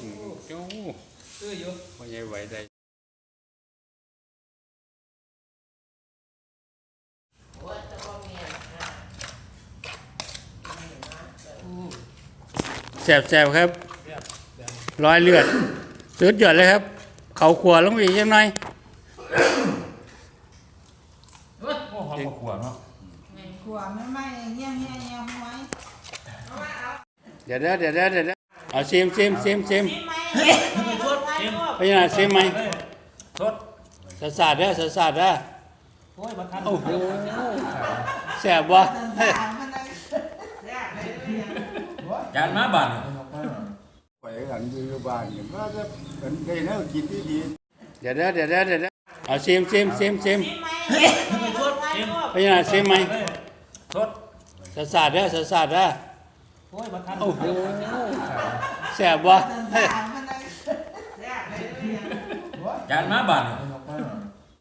อืมเจ้าคืออยู่พ่อใหไหวได้แสบๆครับ ร้อยเลือดสุดยอดเลยครับ เขาขวลงอีกยังไงโอ้หอมขวเนาะขวไม่ไม่เงี้ยเงี้ยเงี้ยไม่เดี๋เดี๋ยวเดี๋ยวเดี๋ยว เดี๋ยวเอาซิมซิมซิมซิมไม่ไหมไม่ชดไม่ชดไปยังไงซิมไหมสดสะสาดเด้อสะสาดเด้อโอ้ยบัทันโอ้โหแสบวะจานมาบานไปกันอยู่บ้านเนี่ยว่าจะเป็นได้แนวกินที่ดีเดี๋ยวเดี๋ยวเดี๋ยวเดี๋ยวเดี๋ยวเอาซิมซิมซิมซิมไม่ชดไม่ชดไปยังไงซิมไหมสดสะสาดเด้อสะสาดเด้อ โอ้ยบัทันโอ้โหแสบวะ จานมาบานเ